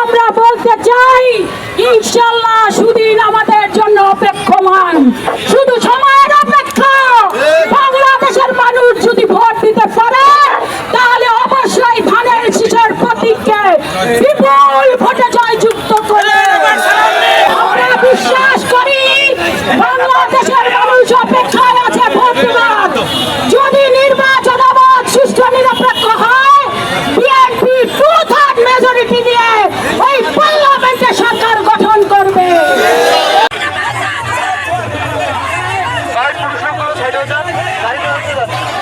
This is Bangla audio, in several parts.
আমরা বলতে চাই ইনশাল্লাহ সুদিন আমাদের জন্য অপেক্ষমান। শুধু সময়ের অপেক্ষা। বাংলাদেশের মানুষ যদি ভোট দিতে পারে, তাহলে অবশ্যই ধানের শীষের প্রতীককে বিপুল ভোটে জয়যুক্ত 拍张照来各自的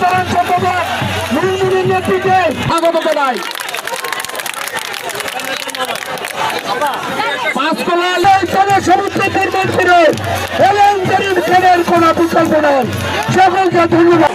সাধারণ সম্পাদক মুরিমুরির নেতৃত্বে স্বাগত জানাই পাঁচকোলা লেনচলে সমুদ্র নির্মাণ এলেন কোনো বিকল্প নেই। সকলকে ধন্যবাদ।